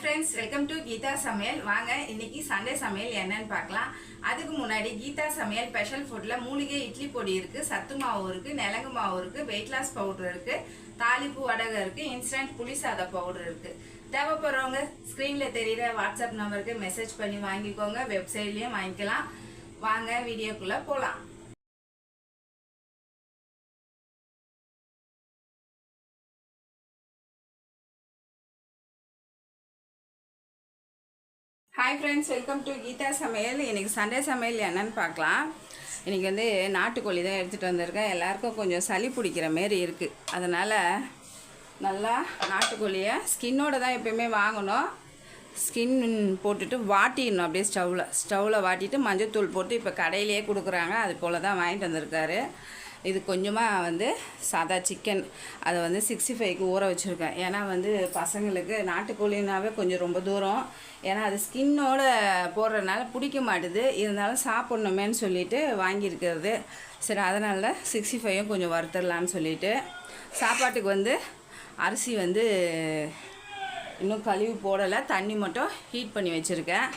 Friends welcome to Geetha Samayal வாங்க இன்னைக்கு Sunday சமையல் என்னன்னு பார்க்கலாம். அதுக்கு முன்னாடி கீதா சமையல் ஸ்பெஷல் ஃபுட்டில் மூலிகை இட்லி பொடி இருக்குது சத்து மாவு இருக்குது நிலங்கு மாவு இருக்குது வெயிட் லாஸ் பவுடர் இருக்குது தாலிப்பு வடகம் இருக்குது இன்ஸ்டன்ட் புளி சாத பவுடர் இருக்குது தேவைப்படுறவங்க ஸ்க்ரீனில் தெரியுற வாட்ஸ்அப் நம்பருக்கு மெசேஜ் பண்ணி வாங்கிக்கோங்க வெப்சைட்லேயும் வாங்கிக்கலாம். வாங்க வீடியோக்குள்ளே போகலாம் hi friends welcome to Geetha சமையல் இன்றைக்கி சண்டே சமையல் என்னன்னு பார்க்கலாம். இன்றைக்கி வந்து நாட்டுக்கோழி தான் எடுத்துகிட்டு வந்திருக்கேன். எல்லாருக்கும் கொஞ்சம் சளி பிடிக்கிற மாரி இருக்குது அதனால் நல்லா நாட்டுக்கோழியை ஸ்கின்னோட தான் எப்பயுமே வாங்கணும். ஸ்கின் போட்டுட்டு வாட்டிடணும். அப்படியே ஸ்டவ்வில் ஸ்டவ்வில் வாட்டிட்டு மஞ்சத்தூள் போட்டு இப்போ கடையிலேயே கொடுக்குறாங்க. அது போல் தான் வாங்கிட்டு வந்திருக்காரு. இது கொஞ்சமாக வந்து சாதா சிக்கன் அதை வந்து சிக்ஸ்டி ஃபைவ்க்கு ஊற வச்சுருக்கேன். ஏன்னா வந்து பசங்களுக்கு நாட்டுக்கோழினாவே கொஞ்சம் ரொம்ப தூரம். ஏன்னா அது ஸ்கின்னோட போடுறதுனால பிடிக்க மாட்டுது. இருந்தாலும் சாப்பிட்ணுமேன்னு சொல்லிட்டு வாங்கியிருக்கிறது. சரி அதனால சிக்ஸ்டி ஃபைவும் கொஞ்சம் வறுத்துடலான்னு சொல்லிட்டு சாப்பாட்டுக்கு வந்து அரிசி வந்து இன்னும் கழுவி போடலை. தண்ணி மட்டும் ஹீட் பண்ணி வச்சுருக்கேன்.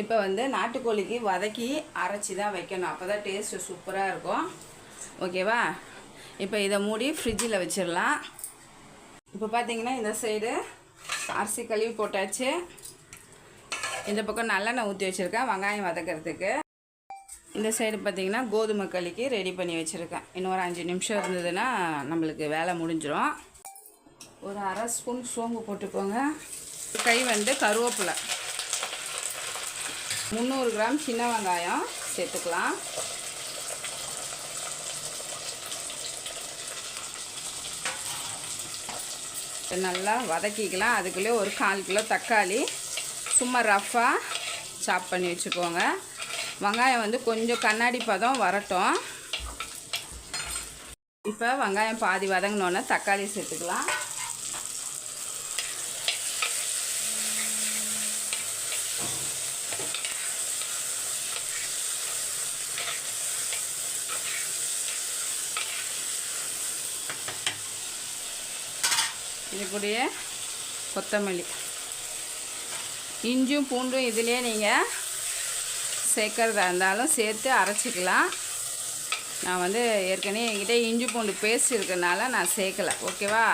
இப்போ வந்து நாட்டுக்கோழிக்கு வதக்கி அரைச்சி தான் வைக்கணும். அப்போ தான் டேஸ்ட்டு சூப்பராக இருக்கும். ஓகேவா? இப்போ இதை மூடி ஃப்ரிட்ஜில் வச்சிடலாம் இப்போ பார்த்தீங்கன்னா இந்த சைடு அரிசி கழுவி போட்டாச்சு. இந்த பக்கம் நல்லெண்ணெய் ஊற்றி வச்சுருக்கேன் வெங்காயம் வதக்கிறதுக்கு. இந்த சைடு பார்த்திங்கன்னா கோதுமை களிக்கு ரெடி பண்ணி வச்சுருக்கேன். இன்னும் ஒரு அஞ்சு நிமிஷம் இருந்ததுன்னா நம்மளுக்கு வேலை முடிஞ்சிடும் ஒரு அரை ஸ்பூன் சோம்பு போட்டுக்கோங்க. கை வந்து கருவேப்பிலை. முந்நூறு கிராம் சின்ன வெங்காயம் சேர்த்துக்கலாம். நல்லா வதக்கிக்கலாம். அதுக்குள்ளே ஒரு கால் கிலோ தக்காளி. சும்மா ரஃப்பாக சாப் பண்ணி வச்சுக்கோங்க. வெங்காயம் வந்து கொஞ்சம் கண்ணாடி பதம் வரட்டும். இப்போ வெங்காயம் பாதி வதங்கினோன்னே தக்காளி சேர்த்துக்கலாம். இது கூடிய கொத்தமல்லி. இஞ்சும் பூண்டும் இதிலே நீங்கள் சேர்க்கறதா இருந்தாலும் சேர்த்து அரைச்சிக்கலாம். நான் வந்து ஏற்கனவே என்கிட்ட இஞ்சி பூண்டு பேஸ்ட் இருக்கனால நான் சேர்க்கலை. ஓகேவா?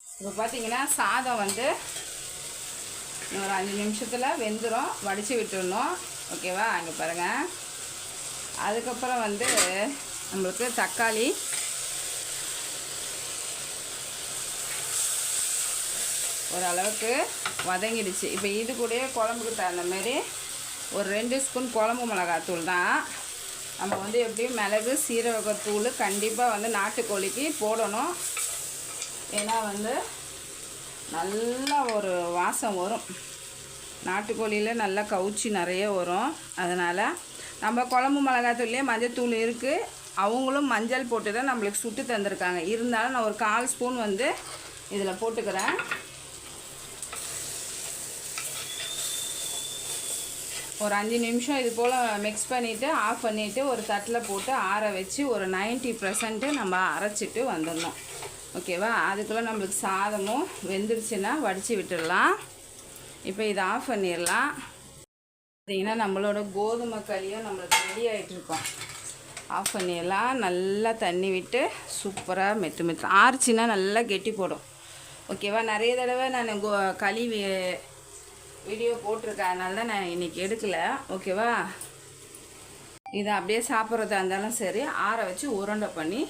இப்போ பார்த்தீங்கன்னா சாதம் வந்து ஒரு அஞ்சு நிமிஷத்தில் வெந்துடும் வடித்து விட்டுடணும். ஓகேவா? அங்கே பாருங்கள் அதுக்கப்புறம் வந்து நம்மளுக்கு தக்காளி ஓரளவுக்கு வதங்கிடுச்சு. இப்போ இது கூடயே குழம்புக்கு தகுந்த மாதிரி ஒரு ரெண்டு ஸ்பூன் குழம்பு மிளகாத்தூள் தான். நம்ம வந்து எப்படியும் மிளகு சீரகத்தூள் கண்டிப்பாக வந்து நாட்டுக்கோழிக்கு போடணும். ஏன்னா வந்து நல்லா ஒரு வாசம் வரும். நாட்டுக்கோழியில் நல்லா கவுச்சி நிறைய வரும். அதனால் நம்ம குழம்பு மிளகாத்தூள்லேயே மஞ்சள் இருக்குது அவங்களும் மஞ்சள் போட்டு தான் நம்மளுக்கு சுட்டு தந்திருக்காங்க. இருந்தாலும் நான் ஒரு கால் ஸ்பூன் வந்து இதில் போட்டுக்கிறேன். ஒரு அஞ்சு நிமிஷம் இது போல் மிக்ஸ் பண்ணிவிட்டு ஆஃப் பண்ணிவிட்டு ஒரு தட்டில் போட்டு ஆற வச்சு ஒரு நைன்ட்டி பர்சன்ட்டு நம்ம அரைச்சிட்டு வந்துடணும். ஓகேவா அதுக்குள்ளே நம்மளுக்கு சாதமும் வெந்துருச்சுன்னா வடித்து விட்டுடலாம். இப்போ இதை ஆஃப் பண்ணிடலாம். பார்த்திங்கன்னா நம்மளோட கோதுமை களியும் நம்மளுக்கு ரெடி ஆகிட்ருக்கோம் ஆஃப் பண்ணிடலாம். நல்லா தண்ணி விட்டு சூப்பராக மெத்து மெத்து ஆறுச்சின்னா நல்லா கெட்டி போடும். ஓகேவா நிறைய தடவை நான் கோ களி வீடியோ போட்டிருக்கேன். அதனால தான் நான் இன்றைக்கி எடுக்கலை. ஓகேவா இதை அப்படியே சாப்பிட்றதா இருந்தாலும் சரி ஆற வச்சு உருண்டை பண்ணி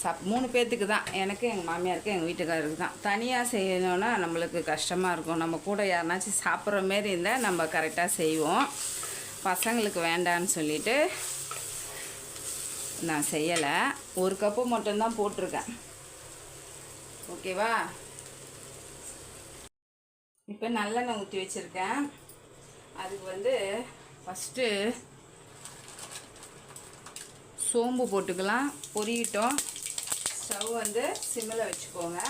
சாப் மூணு பேர்த்துக்கு தான். எனக்கு எங்கள் மாமியாருக்கு எங்கள் வீட்டுக்காரருக்கு தான். தனியாக செய்யணுன்னா நம்மளுக்கு கஷ்டமாக இருக்கும். நம்ம கூட யாருனாச்சும் சாப்பிட்ற மாரி இருந்தால் நம்ம கரெக்டாக செய்வோம். பசங்களுக்கு வேண்டான்னு சொல்லிட்டு நான் செய்யலை. ஒரு கப்பு மட்டும்தான் போட்டிருக்கேன். ஓகேவா இப்போ நல்லெண்ணெய் ஊற்றி வச்சுருக்கேன். அதுக்கு வந்து ஃபஸ்ட்டு சோம்பு போட்டுக்கலாம். பொரியட்டும். ஸ்டவ் வந்து சிம்மில் வச்சுக்கோங்க.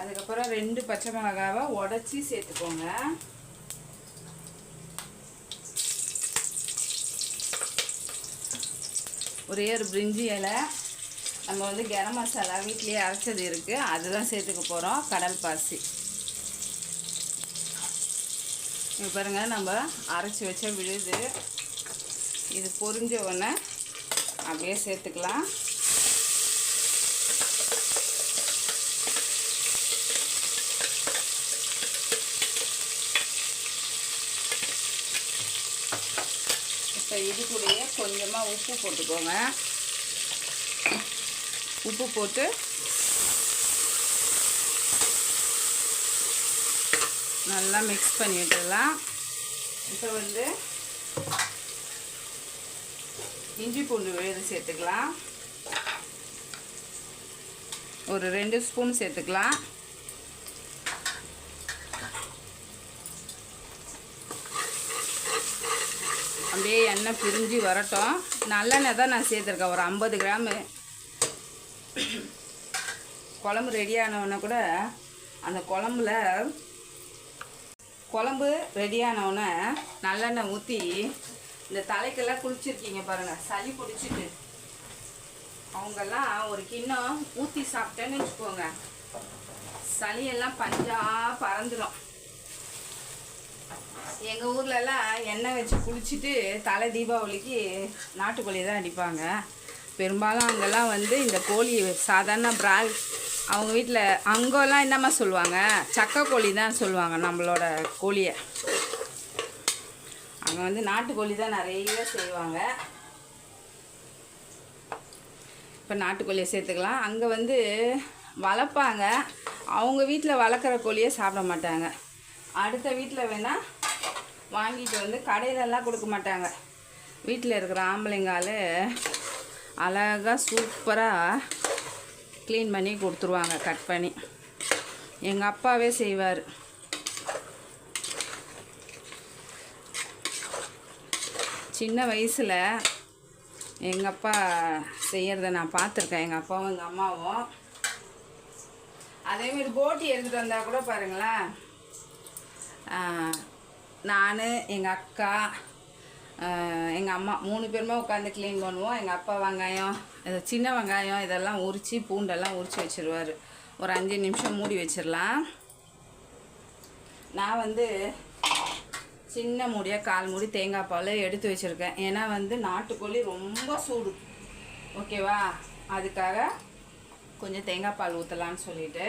அதுக்கப்புறம் ரெண்டு பச்சை மிளகாவை உடச்சி சேர்த்துக்கோங்க. ஒரே ஒரு பிரிஞ்சி இலை. நம்ம வந்து கரம் மசாலா வீட்லேயே அரைச்சது இருக்குது அதுதான் சேர்த்துக்க போகிறோம் கடல் பாசி. இப்போ பாருங்க நம்ம அரைச்சி வச்ச விழுது. இது பொரிஞ்ச உடனே அப்படியே சேர்த்துக்கலாம். இப்போ இது கூடயே கொஞ்சமாக உப்பு போட்டுக்கோங்க. உப்பு போட்டு நல்லா மிக்ஸ் பண்ணி விட்டுடலாம் இப்போ வந்து இஞ்சி பூண்டு விழுது சேர்த்துக்கலாம். ஒரு ரெண்டு ஸ்பூன் சேர்த்துக்கலாம். அப்படியே எண்ணெய் பிரிஞ்சு வரட்டும். நல்லெண்ணெய் தான் நான் சேர்த்துருக்கேன். ஒரு ஐம்பது கிராமு. குழம்பு ரெடி ஆனவுடனே கூட அந்த குழம்புல குழம்பு ரெடி ஆனவுடனே நல்லெண்ணெய் ஊற்றி இந்த தலைக்கெல்லாம் குளிச்சிருக்கீங்க பாருங்கள் சளி பிடிச்சிட்டு. அவங்கெல்லாம் ஒரு கிண்ணம் ஊற்றி சாப்பிட்டேன்னு வச்சுக்கோங்க. சளியெல்லாம் பஞ்சா பறந்துடும் எங்கள் ஊர்லலாம் எண்ணெய் வச்சு குளிச்சுட்டு தலை தீபாவளிக்கு நாட்டுக்கோழி தான் அடிப்பாங்க. பெரும்பாலும் அங்கெல்லாம் வந்து இந்த கோழி சாதாரண பிரால் அவங்க வீட்டில் அங்கெல்லாம் என்னம்மா சொல்லுவாங்க? சக்கை கோழி தான் சொல்லுவாங்க நம்மளோட கோழியை. அங்கே வந்து நாட்டுக்கோழி தான் நிறைய செய்வாங்க. இப்போ நாட்டுக்கோழியை சேர்த்துக்கலாம். அங்கே வந்து வளர்ப்பாங்க. அவங்க வீட்டில் வளர்க்குற கோழியை சாப்பிட மாட்டாங்க. அடுத்த வீட்டில் வேணால் வாங்கிட்டு வந்து கடையிலலாம் கொடுக்க மாட்டாங்க. வீட்டில் இருக்கிற ஆம்பளைங்கால அழகாக சூப்பராக க்ளீன் பண்ணி கொடுத்துருவாங்க கட் பண்ணி. எங்கள் அப்பாவே செய்வார். சின்ன வயசில் எங்கள் அப்பா செய்கிறத நான் பார்த்துருக்கேன். எங்கள் அப்பாவும் எங்கள் அம்மாவும். அதேமாரி போட்டி எடுத்துகிட்டு வந்தால் கூட பாருங்களேன். நான் எங்கள் அக்கா எங்கள் அம்மா மூணு பேருமே உட்காந்து க்ளீன் பண்ணுவோம். எங்கள் அப்பா வெங்காயம் இது சின்ன வெங்காயம் இதெல்லாம் உரித்து பூண்டெல்லாம் உரித்து வச்சிருவார். ஒரு அஞ்சு நிமிஷம் மூடி வச்சிடலாம் நான் வந்து சின்ன மூடியாக கால் மூடி தேங்காய் பால் எடுத்து வச்சுருக்கேன். ஏன்னா வந்து நாட்டுக்கோழி ரொம்ப சூடு. ஓகேவா? அதுக்காக கொஞ்சம் தேங்காய் பால் ஊற்றலான்னு சொல்லிவிட்டு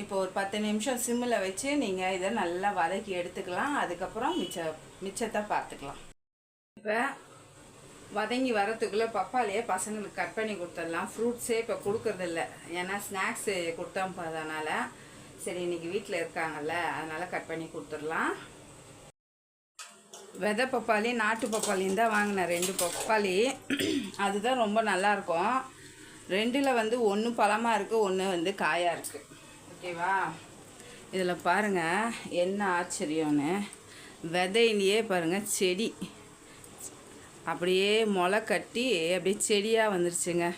இப்போ ஒரு பத்து நிமிஷம் சிம்மில் வச்சு நீங்கள் இதை நல்லா வதக்கி எடுத்துக்கலாம். அதுக்கப்புறம் மிச்ச மிச்சத்தை பார்த்துக்கலாம். இப்போ வதங்கி வரத்துக்குள்ளே பப்பாளியே பசங்களுக்கு கட் பண்ணி கொடுத்துடலாம். ஃப்ரூட்ஸே இப்போ கொடுக்கறதில்ல. ஏன்னா ஸ்நாக்ஸு கொடுத்தோம் அதனால். சரி இன்னைக்கு வீட்டில் இருக்காங்கல்ல அதனால் கட் பண்ணி கொடுத்துடலாம். வெதை பப்பாளி நாட்டு பப்பாளின்னு தான் வாங்கினேன். ரெண்டு பப்பாளி. அதுதான் ரொம்ப நல்லாயிருக்கும் ரெண்டில் வந்து ஒன்று பழமாக இருக்குது ஒன்று வந்து காயாக இருக்குது ஓகேவா இதில் பாருங்கள் என்ன ஆச்சரியம்னு. விதையிலேயே பாருங்கள் செடி. அப்படியே முளை கட்டி அப்படியே செடியாக வந்துருச்சுங்க.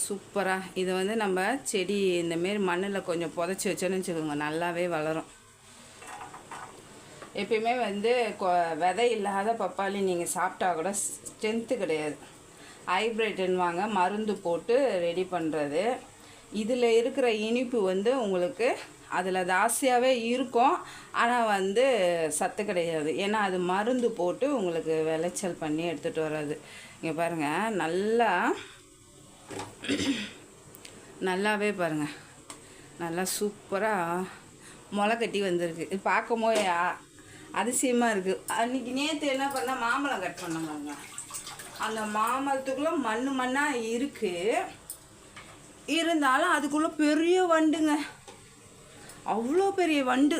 சூப்பராக இது வந்து நம்ம செடி இந்தமாரி மண்ணில் கொஞ்சம் புதைச்சி வச்சோன்னு வச்சுக்கோங்க நல்லாவே வளரும். எப்பயுமே வந்து கொ- விதை இல்லாத பப்பாளி நீங்கள் சாப்பிட்டா கூட ஸ்ட்ரென்த்து கிடையாது. ஹைப்ரிட்னுவாங்க மருந்து போட்டு ரெடி பண்ணுறது இதில் இருக்கிற இனிப்பு வந்து உங்களுக்கு அதில் ஜாஸ்தியாகவே இருக்கும். ஆனால் வந்து சத்து கிடையாது. ஏன்னா அது மருந்து போட்டு உங்களுக்கு விளைச்சல் பண்ணி எடுத்துகிட்டு வர்றது. இங்கே பாருங்கள் நல்லா நல்லாவே பாருங்கள் நல்லா சூப்பராக முளை கட்டி வந்திருக்கு. இது பார்க்கும்போது ஆ- அதிசயமாக இருக்குது அன்றைக்கி நேற்று என்ன பண்ணால் மாம்பழம் கட் பண்ணாங்க அந்த மாமரத்துக்குள்ளே மண் மண்ணாக இருக்குது இருந்தாலும் அதுக்குள்ளே பெரிய வண்டுங்க. அவ்வளோ பெரிய வண்டு.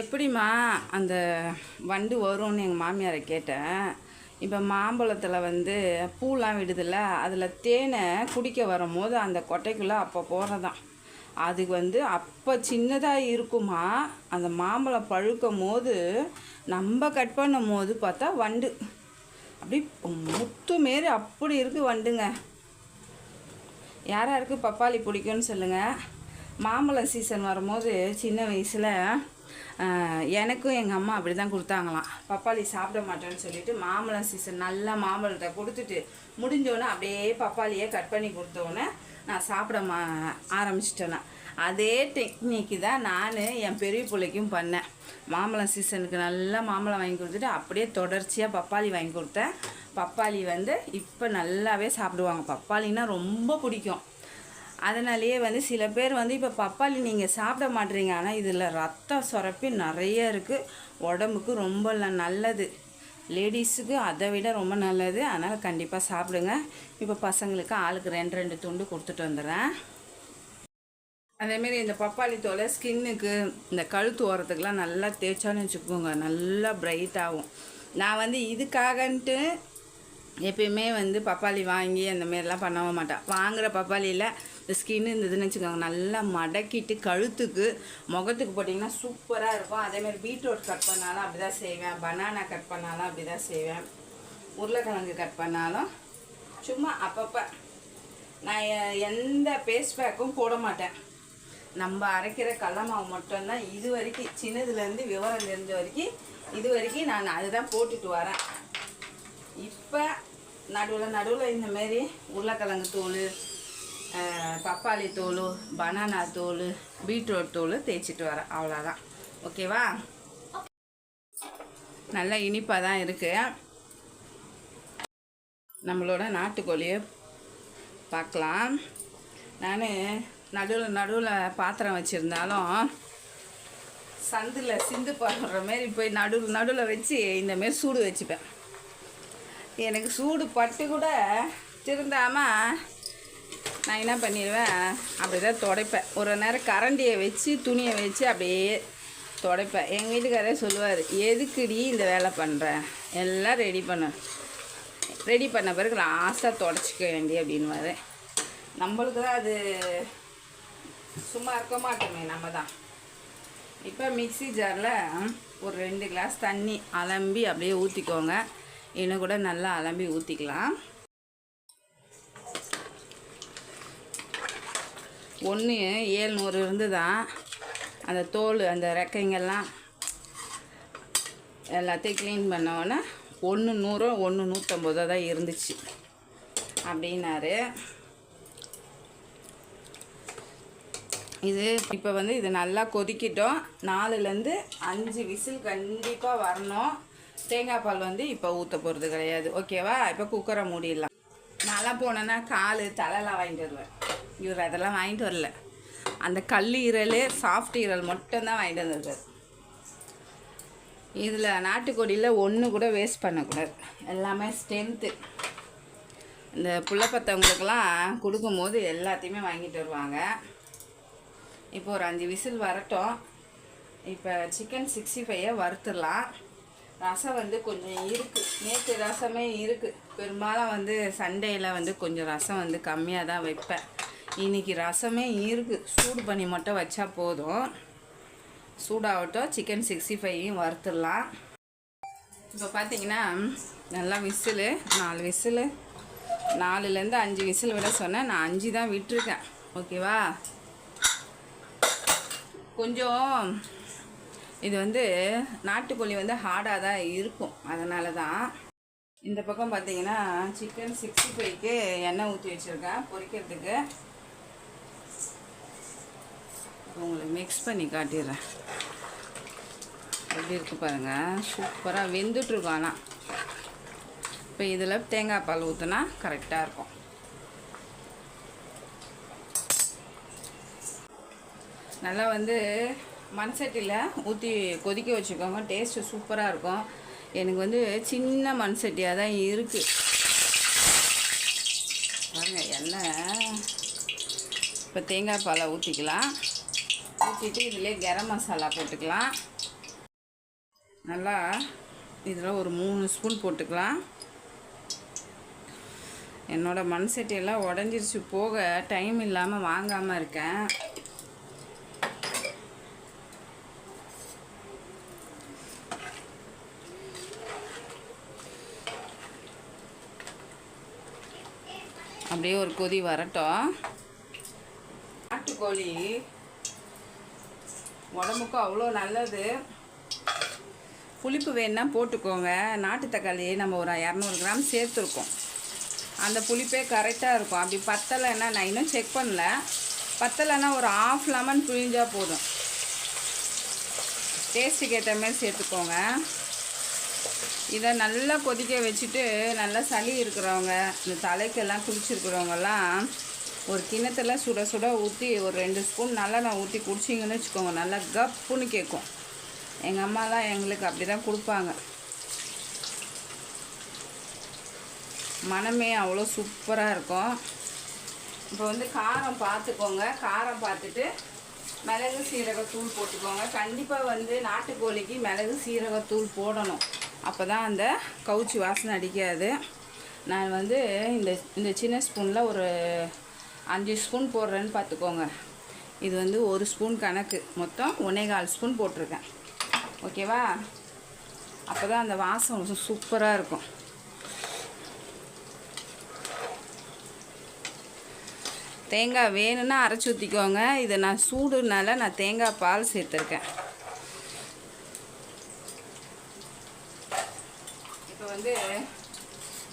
எப்படிம்மா அந்த வண்டு வரும்னு எங்கள் மாமியாரை கேட்டேன். இப்போ மாம்பழத்தில் வந்து பூலாம் விடுதில்ல அதில் தேனை குடிக்க வரும்போது அந்த கொட்டைக்குள்ளே அப்போ போகிறதான் அது வந்து அப்போ சின்னதாக இருக்குமா அந்த மாம்பழம் பழுக்கும் போது நம்ம கட் பண்ணும் போது பார்த்தா வண்டு. அப்படி முத்து மாரி அப்படி இருக்குது வண்டுங்க. யார் யாருக்கு பப்பாளி பிடிக்கும்னு சொல்லுங்கள் மாம்பழம் சீசன் வரும்போது சின்ன வயசில் எனக்கும் எங்கள் அம்மா அப்படி தான் கொடுத்தாங்களாம். பப்பாளி சாப்பிட மாட்டேன்னு சொல்லிட்டு மாம்பழம் சீசன் நல்லா மாம்பழத்தை கொடுத்துட்டு முடிஞ்சோடனே அப்படியே பப்பாளியை கட் பண்ணி கொடுத்தோன்னே நான் சாப்பிட மா ஆரம்பிச்சிட்டேன்னா அதே டெக்னிக்கு தான் நான் என் பெரிய பிள்ளைக்கும் பண்ணேன். மாம்பழம் சீசனுக்கு நல்லா மாம்பழம் வாங்கி கொடுத்துட்டு அப்படியே தொடர்ச்சியாக பப்பாளி வாங்கி கொடுத்தேன். பப்பாளி வந்து இப்போ நல்லாவே சாப்பிடுவாங்க. பப்பாளின்னா ரொம்ப பிடிக்கும். அதனாலேயே வந்து சில பேர் வந்து இப்போ பப்பாளி நீங்கள் சாப்பிட மாட்டீங்க. ஆனால் இதில் ரத்தம் சுரப்பி நிறைய இருக்குது உடம்புக்கு ரொம்ப நல்லது. லேடிஸுக்கு அதை விட ரொம்ப நல்லது. அதனால் கண்டிப்பாக சாப்பிடுங்க. இப்போ பசங்களுக்கு ஆளுக்கு ரெண்டு ரெண்டு துண்டு கொடுத்துட்டு வந்துடுறேன். அதேமாரி இந்த பப்பாளி தோலை ஸ்கின்னுக்கு இந்த கழுத்து ஓரத்துக்குலாம் நல்லா தேய்ச்சான்னு வச்சுக்கோங்க. நல்லா பிரைட் ஆகும். நான் வந்து இதுக்காகன்ட்டு எப்பயுமே வந்து பப்பாளி வாங்கி அந்த மாரிலாம் பண்ணவே மாட்டேன் வாங்குகிற பப்பாளியில் இந்த ஸ்கின் இருந்ததுன்னு வச்சுக்கோங்க நல்லா மடக்கிட்டு கழுத்துக்கு முகத்துக்கு போட்டிங்கன்னா சூப்பராக இருக்கும். அதேமாதிரி பீட்ரூட் கட் பண்ணாலும் அப்படி தான் செய்வேன். பனானா கட் பண்ணாலும் அப்படி தான் செய்வேன். உருளைக்கிழங்கு கட் பண்ணாலும் சும்மா அப்பப்போ. நான் எந்த பேஸ்ட் பேக்கும் போட மாட்டேன். நம்ம அரைக்கிற கடல மாவு மட்டும்தான். இது வரைக்கும் சின்னதுலேருந்து விவரம் தெரிஞ்ச வரைக்கும் இது வரைக்கும் நான் அதுதான் போட்டுட்டு வரேன். இப்போ நடுவில் நடுவில் இந்த மாரி உருளைக்கிழங்கு தூள் பப்பாளி தூள் பனானா தூள் பீட்ரூட் தூள் தேய்ச்சிட்டு வரேன். அவ்வளோதான் ஓகேவா நல்லா இனிப்பாக தான் இருக்குது நம்மளோட நாட்டுக்கோழியை பார்க்கலாம். நான் நடுவில் நடுவில் பாத்திரம் வச்சுருந்தாலும் சந்தில் சிந்து பாடுற மாரி போய் நடுவில் நடுவில் வச்சு இந்த மாரி சூடு வச்சுப்பேன். எனக்கு சூடு பட்டு கூட திருந்தாமல் நான் என்ன பண்ணிடுவேன்? அப்படி தான் துடைப்பேன். ஒரு நேரம் கரண்டியை வச்சு துணியை வச்சு அப்படியே துடைப்பேன். எங்கள் வீட்டுக்காரே சொல்லுவார் எதுக்குடி இந்த வேலை பண்ணுற எல்லாம் ரெடி பண்ண. ரெடி பண்ண பிறகு லாஸ்ட்டாக தொடச்சிக்க வேண்டி அப்படின்வாரு நம்மளுக்கு தான் அது சும்மா இருக்க மாட்டோமே நம்ம தான். இப்போ மிக்ஸி ஜாரில் ஒரு ரெண்டு கிளாஸ் தண்ணி அலம்பி அப்படியே ஊற்றிக்கோங்க இன்னும் கூட நல்லா அலம்பி ஊற்றிக்கலாம் ஒன்று ஏழ்நூறு இருந்து தான் அந்த தோல் அந்த ரெக்கைங்கெல்லாம் எல்லாத்தையும் க்ளீன் பண்ணோன்னே ஒன்று நூறோ ஒன்று நூற்றம்பதோ தான் இருந்துச்சு. அப்படின்னாரு. இது இப்போ வந்து இது நல்லா கொதிக்கிட்டோம். நாலுலேருந்து அஞ்சு விசில் கண்டிப்பாக வரணும். தேங்காய் பால் வந்து இப்போ ஊற்ற போகிறது கிடையாது. ஓகேவா இப்போ குக்கரை மூடிடலாம். நான்லாம் போனேன்னா கால் தலைலாம் வாங்கிட்டு வருவேன். இவர் அதெல்லாம் வாங்கிட்டு வரல. அந்த கல் ஈரல் சாஃப்ட் ஈரல் மட்டும்தான் வாங்கிட்டு வந்திருக்காரு. இதில் நாட்டுக்கோடியில் ஒன்று கூட வேஸ்ட் பண்ணக்கூடாது. எல்லாமே ஸ்ட்ரென்த்து இந்த புள்ளப்பத்தவங்களுக்கெல்லாம் கொடுக்கும்போது எல்லாத்தையுமே வாங்கிட்டு வருவாங்க. இப்போ ஒரு அஞ்சு விசில் வரட்டும். இப்போ சிக்கன் சிக்ஸ்டி ஃபைவை வறுத்துடலாம். ரசம் வந்து கொஞ்சம் இருக்குது நேற்று ரசமே இருக்குது பெரும்பாலும் வந்து சண்டேயில் வந்து கொஞ்சம் ரசம் வந்து கம்மியாக தான் வைப்பேன். இன்னைக்கு ரசமே இருக்குது சூடு பண்ணி மட்டும் வச்சா போதும். சூடாகட்டும் சிக்கன் சிக்ஸ்டி ஃபைவையும் வறுத்துடலாம். இப்போ பார்த்தீங்கன்னா நல்லா விசிலு நாலு விசிலு. நாலுலேருந்து அஞ்சு விசில் விட சொன்னேன். நான் அஞ்சு தான் விட்டுருக்கேன். ஓகேவா? கொஞ்சம் இது வந்து நாட்டுக்கோழி வந்து ஹார்டாக தான் இருக்கும். அதனால தான் இந்த பக்கம் பார்த்தீங்கன்னா சிக்கன் சிக்ஸ்டி ஃபைவ்க்கு எண்ணெய் ஊற்றி வச்சுருக்கேன் பொரிக்கிறதுக்கு. உங்களுக்கு மிக்ஸ் பண்ணி காட்டிடுறேன். எப்படி இருக்கு பாருங்கள் சூப்பராக வெந்துட்டுருக்கும் ஆனால் இப்போ இதில் தேங்காய் பால் ஊற்றினா கரெக்டாக இருக்கும். நல்லா வந்து மண் சட்டியில் ஊற்றி கொதிக்க வச்சுக்கோங்க. டேஸ்ட்டு சூப்பராக இருக்கும். எனக்கு வந்து சின்ன மண் சட்டியாக தான் இருக்குது பாருங்க எண்ணெய் இப்போ தேங்காய் பாலை ஊற்றிக்கலாம் ஊற்றிட்டு இதிலே கரம் மசாலா போட்டுக்கலாம். நல்லா இதில் ஒரு மூணு ஸ்பூன் போட்டுக்கலாம். என்னோடய மண் சட்டியெல்லாம் உடஞ்சிருச்சு போக டைம் இல்லாமல் வாங்காமல் இருக்கேன். அப்படியே ஒரு கொதி வரட்டும். நாட்டுக்கோழி உடம்புக்கும் அவ்வளோ நல்லது. புளிப்பு வேணுன்னா போட்டுக்கோங்க. நாட்டு தக்காளி நம்ம ஒரு இரநூறு கிராம் சேர்த்துருக்கோம். அந்த புளிப்பே கரெக்டாக இருக்கும். அப்படி பத்தலைன்னா நான் இன்னும் செக் பண்ணல. பத்தலைன்னா ஒரு ஆஃப் லெமன் புழிஞ்சால் போதும். டேஸ்ட்டுக்கு ஏற்ற மாதிரி சேர்த்துக்கோங்க. இதை நல்லா கொதிக்க வச்சுட்டு நல்லா சளி இருக்கிறவங்க இந்த தலைக்கெல்லாம் குளிச்சிருக்கிறவங்கெல்லாம் ஒரு கிணத்துல சுட சுட ஊற்றி ஒரு ரெண்டு ஸ்பூன் நல்லெண்ணெய் ஊற்றி குடிச்சிங்கன்னு வச்சுக்கோங்க. நல்லா கப்புன்னு கேட்கும். எங்கள் அம்மாலாம் எங்களுக்கு அப்படி தான் கொடுப்பாங்க. மனமே அவ்வளோ சூப்பராக இருக்கும். இப்போ வந்து காரம் பார்த்துக்கோங்க. காரம் பார்த்துட்டு மிளகு சீரகத்தூள் போட்டுக்கோங்க. கண்டிப்பாக வந்து நாட்டுக்கோழிக்கு மிளகு சீரகத்தூள் போடணும். அப்போ தான் அந்த கவுச்சி வாசனை அடிக்காது. நான் வந்து இந்த இந்த சின்ன ஸ்பூனில் ஒரு அஞ்சு ஸ்பூன் போடுறேன்னு பார்த்துக்கோங்க இது வந்து ஒரு ஸ்பூன் கணக்கு. மொத்தம் ஒன்றே கால் ஸ்பூன் போட்டிருக்கேன். ஓகேவா? அப்போ தான் அந்த வாசம் சூப்பராக இருக்கும். தேங்காய் வேணும்னா அரைச்சி ஊற்றிக்கோங்க இதை நான் சூடுனால நான் தேங்காய் பால் சேர்த்துருக்கேன். வந்து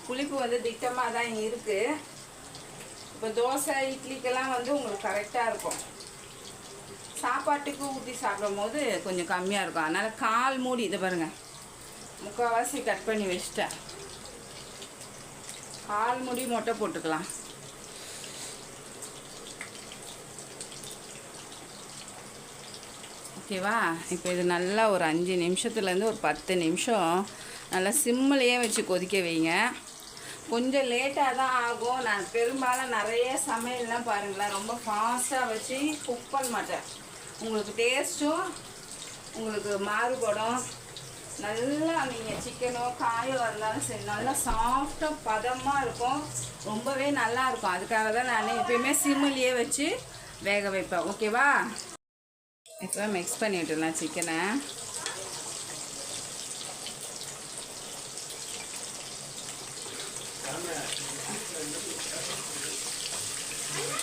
புளிப்பு வந்து திட்டமாக தான் இருக்குது இப்போ தோசை இட்லிக்கெல்லாம் வந்து உங்களுக்கு கரெக்டாக இருக்கும். சாப்பாட்டுக்கு ஊற்றி சாப்பிடும் போது கொஞ்சம் கம்மியாக இருக்கும். அதனால் கால் மூடி இதை பாருங்கள் முக்கால்வாசி கட் பண்ணி வச்சிட்டேன். கால் மூடி மொட்டை போட்டுக்கலாம். ஓகேவா? இப்போ இது நல்லா ஒரு அஞ்சு நிமிஷத்துலேருந்து ஒரு பத்து நிமிஷம் நல்லா சிம்மிலையே வச்சு கொதிக்க வைங்க. கொஞ்சம் லேட்டாக தான் ஆகும். நான் பெரும்பாலும் நிறைய சமையல்லாம் பாருங்களேன். ரொம்ப ஃபாஸ்ட்டாக வச்சு குக் பண்ண மாட்டேன். உங்களுக்கு டேஸ்ட்டும் உங்களுக்கு மாறுபடும். நல்லா நீங்கள் சிக்கனோ காயோ இருந்தாலும் சரி நல்லா சாஃப்டாக பதமாக இருக்கும். ரொம்பவே நல்லா இருக்கும். அதுக்காக தான் நான் எப்பயுமே சிம்மிலேயே வச்சு வேக வைப்பேன். ஓகேவா இப்போ மிக்ஸ் பண்ணி சிக்கனை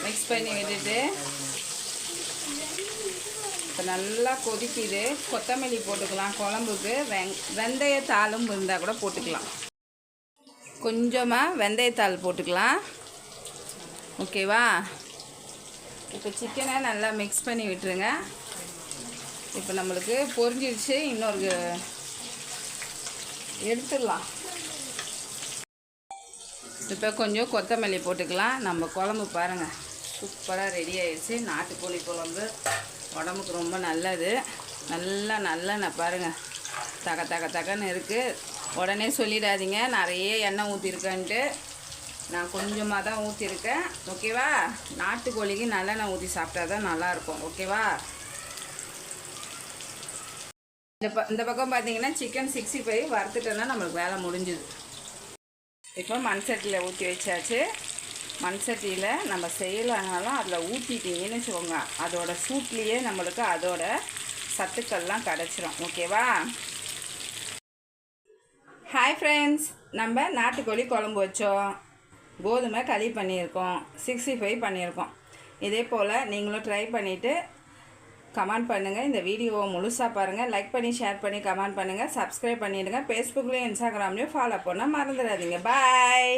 மிக்ஸ் பண்ணி விட்டுட்டு இப்போ நல்லா கொதிக்குது. கொத்தமல்லி போட்டுக்கலாம். குழம்புக்கு வெங் வெந்தயத்தாளும் இருந்தால் கூட போட்டுக்கலாம். கொஞ்சமாக வெந்தயத்தாள் போட்டுக்கலாம். ஓகேவா? இப்போ சிக்கனை நல்லா மிக்ஸ் பண்ணி விட்டுருங்க. இப்போ நம்மளுக்கு பொரிஞ்சிருச்சு. இன்னொரு எடுத்துடலாம். இப்போ கொஞ்சம் கொத்தமல்லி போட்டுக்கலாம். நம்ம குழம்பு பாருங்கள் சூப்பராக ரெடி ஆயிடுச்சு நாட்டுக்கோழி குழம்பு. உடம்புக்கு ரொம்ப நல்லது. நல்லா நல்லெண்ணெய் பாருங்கள் தக தக தகன்னு இருக்குது உடனே சொல்லிடாதீங்க. நிறைய எண்ணெய் ஊற்றிருக்கேன்ட்டு நான் கொஞ்சமாக தான் ஊற்றிருக்கேன் ஓகேவா நாட்டுக்கோழிக்கு நல்லெண்ணெய் ஊற்றி சாப்பிட்டா தான் நல்லாயிருக்கும். ஓகேவா இந்த ப இந்த பக்கம் பார்த்தீங்கன்னா சிக்கன் சிக்ஸ்டி ஃபைவ் வறுத்துட்டோன்னா நம்மளுக்கு வேலை முடிஞ்சுது. இப்போ மண் சட்டியில் ஊற்றி வச்சாச்சு. மண் சட்டியில் நம்ம செய்யலைனாலும் அதில் ஊற்றிட்டீங்கன்னு வச்சுக்கோங்க. அதோட சூட்லேயே நம்மளுக்கு அதோட சத்துக்கள்லாம் கிடச்சிரும். ஓகேவா? ஹாய் ஃப்ரெண்ட்ஸ் நம்ம நாட்டுக்கோழி குழம்பு வச்சோம். கோதுமை களி பண்ணியிருக்கோம். சிக்ஸ்டி ஃபைவ் பண்ணியிருக்கோம். இதே போல் நீங்களும் ட்ரை பண்ணிவிட்டு கமெண்ட் பண்ணுங்கள் இந்த வீடியோவை முழுசாக பாருங்கள் லைக் பண்ணி ஷேர் பண்ணி கமெண்ட் பண்ணுங்கள் சப்ஸ்கிரைப் பண்ணிவிடுங்க ஃபேஸ்புக்லேயும் இன்ஸ்டாகிராம்லேயும் ஃபாலோ பண்ண மறந்துடாதீங்க. பாய்